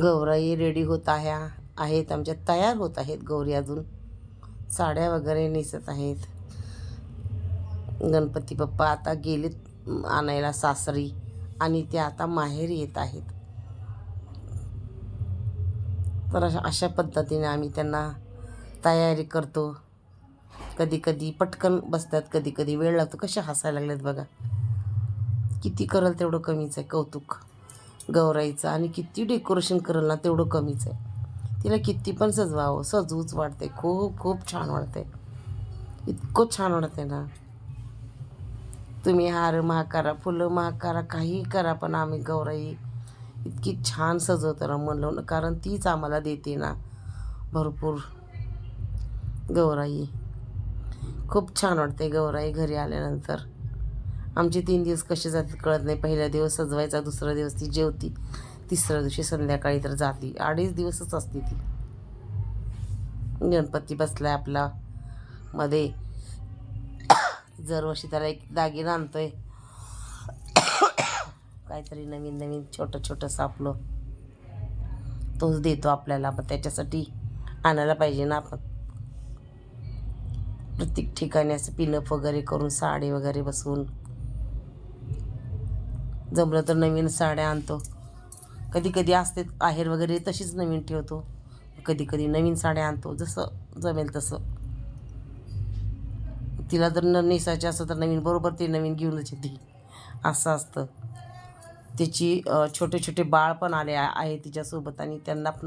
Gaurai ready होत आहे आहेत आमच्या तयार होत आहेत गौरी अजून. साड्या वगैरे नेसत आहेत. गणपती बाप्पा आता गेलेत आणायला सासरी आणि ते आता माहेर येत आहेत. तर अशा अशा पद्धतीने आम्ही त्यांना तयारी करतो. कधी कधी पटकन बसतात कधी कधी वेळ लागतो. कशा हसायला लागलेत बघा. किती करल तेवढं कमीच आहे कौतुक. गौराईचं. आणि किती डेकोरेशन करेल ना तेवढं कमीच आहे. तिला किती पण सजवावं. सजवूच वाटते खूप खूप छान वाटते इतकं छान वाटते ना. तुम्ही हार महाकारा फुलं महाकारा काही करा पण आम्ही गौराई इतकी छान सजवतो ना म्हणलं ना कारण तीच आम्हाला देते ना. भरपूर गौराई. खूप छान वाटते गौराई घरी आल्यानंतर. आमचे तीन दिवस कसे जातात कळत नाही. पहिला दिवस सजवायचा दुसरा दिवस ती जेवती. तिसऱ्या दिवशी संध्याकाळी तर जाती. अडीच दिवसच असते ती. गणपती बसलाय आपला. मध्ये दरवर्षी त्याला एक दागिना आणतोय. काहीतरी नवीन नवीन छोटं छोटंसं आपलं तोच देतो आपल्याला. पण त्याच्यासाठी आणायला पाहिजे ना आपण. प्रत्येक ठिकाणी असं पिनअप वगैरे करून साडी वगैरे बसवून. जमलं तर नवीन साड्या आणतो. कधी कधी असते आहेर वगैरे तशीच नवीन ठेवतो. कधी कधी नवीन साड्या आणतो जसं जमेल तसं. तिला जर न नेसायचे असं तर नवीन बरोबर ते नवीन घेऊनच येते. असं असतं. त्याची छोटे छोटे बाळ पण आले आहे तिच्यासोबत आणि त्यांना पण